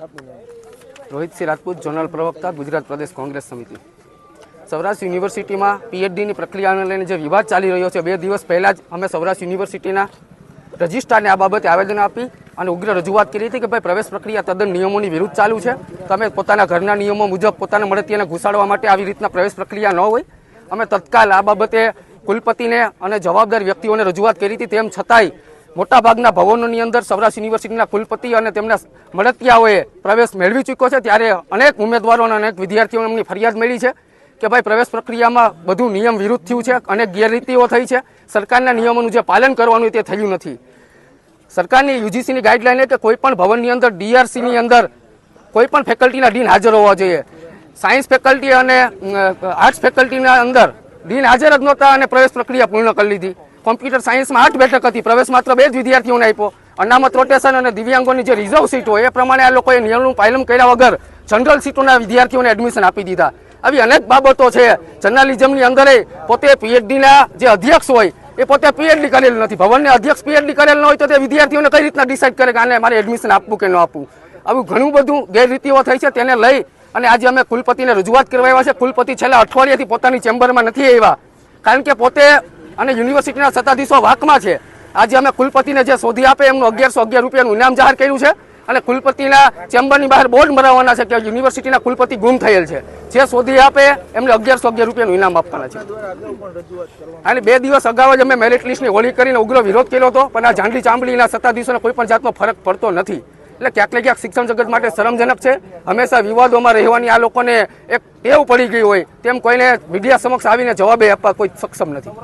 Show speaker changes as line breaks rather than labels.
Rohitsinh Rajput general પ્રવક્તા, ગુજરાત પ્રદેશ કોંગ્રેસ સમિતિ. સૌરાષ્ટ્ર યુનિવર્સિટીમાં પીએચડીની પ્રક્રિયાને લઈને જે વિવાદ ચાલી રહ્યો છે, બે દિવસ પહેલાં જ અમે સૌરાષ્ટ્ર યુનિવર્સિટીના રજિસ્ટ્રારને આ બાબતે આવેદન આપી અને ઉગ્ર રજૂઆત કરી હતી કે ભાઈ, પ્રવેશ પ્રક્રિયા તદ્દન નિયમોની વિરુદ્ધ ચાલુ છે. તમે પોતાના ઘરના નિયમો મુજબ પોતાના મળતીને ઘુસાડવા માટે આવી રીતના પ્રવેશ પ્રક્રિયા ન હોય. અમે તત્કાલ આ બાબતે કુલપતિને અને જવાબદાર વ્યક્તિઓને રજૂઆત કરી હતી. તેમ છતાંય મોટાભાગના ભવનોની અંદર સૌરાષ્ટ્ર યુનિવર્સિટીના કુલપતિ અને તેમના મળતિયાઓએ પ્રવેશ મેળવી ચૂક્યો છે. ત્યારે અનેક ઉમેદવારો અને અનેક વિદ્યાર્થીઓને એમની ફરિયાદ મળી છે કે ભાઈ પ્રવેશ પ્રક્રિયામાં બધું નિયમ વિરુદ્ધ થયું છે, અનેક ગેરરીતિઓ થઈ છે. સરકારના નિયમોનું જે પાલન કરવાનું તે થયું નથી. સરકારની યુજીસીની ગાઈડલાઈન કે કોઈ ભવનની અંદર, ડીઆરસીની અંદર કોઈ પણ ફેકલ્ટીના ડીન હાજર હોવા જોઈએ. સાયન્સ ફેકલ્ટી અને આર્ટ્સ ફેકલ્ટીના અંદર ડીન હાજર જ નહોતા અને પ્રવેશ પ્રક્રિયા પૂર્ણ કરી લીધી. કોમ્પ્યુટર સાયન્સમાં આઠ બેઠક હતી. પ્રવેશ માત્ર બે જ વિદ્યાર્થીઓને આપ્યો. અનામત રોટેશન અને દિવ્યાંગોની જે રિઝર્વ સીટો એ પ્રમાણે આ લોકોએ નિયમનું પાલન કર્યા વગર જનરલ સીટોના વિદ્યાર્થીઓને એડમિશન આપી દીધા. આવી અનેક બાબતો છે. જર્નાલિઝમની અંદર પોતે પીએચડીના જે અધ્યક્ષ હોય, એ પોતે પીએચડી કરેલ નથી. ભવનને અધ્યક્ષ પીએચડી કરેલ ન હોય તો તે વિદ્યાર્થીઓને કઈ રીતના ડિસાઇડ કરે કે આને મારે એડમિશન આપવું કે ન આપવું. આવું ઘણું બધું ગેરરીતિઓ થઈ છે. તેને લઈ અને આજે અમે કુલપતિને રજૂઆત કરવા આવ્યા છે. કુલપતિ છેલ્લા અઠવાડિયાથી પોતાની ચેમ્બરમાં નથી આવ્યા. કારણ કે પોતે અને યુનિવર્સિટીના સત્તાધીશો વાકમાં છે. આજે અમે કુલપતિને જે શોધી આપે એમનું અગિયારસો અગિયાર રૂપિયાનું ઇનામ જાહેર કર્યું છે અને કુલપતિના ચેમ્બરની બહાર બોર્ડ મરાવવાના છે કે યુનિવર્સિટીના કુલપતિ ગુમ થયેલ છે. જે શોધી આપે એમને અગિયારસો અગિયાર રૂપિયાનું ઇનામ આપવાના છે. અને બે દિવસ અગાઉ જ અમે મેરિટ લિસ્ટની હોળી કરીને ઉગ્ર વિરોધ કર્યો હતો, પણ આ જાંડલી ચાંબલીના સત્તાધીશોને કોઈ પણ જાતનો ફરક પડતો નથી. એટલે ક્યાંક ક્યાંક શિક્ષણ જગત માટે શરમજનક છે. હંમેશા વિવાદોમાં રહેવાની આ લોકોને એક ટેવ પડી ગઈ હોય, તેમ કોઈને મીડિયા સમક્ષ આવીને જવાબે આપવા કોઈ સક્ષમ નથી.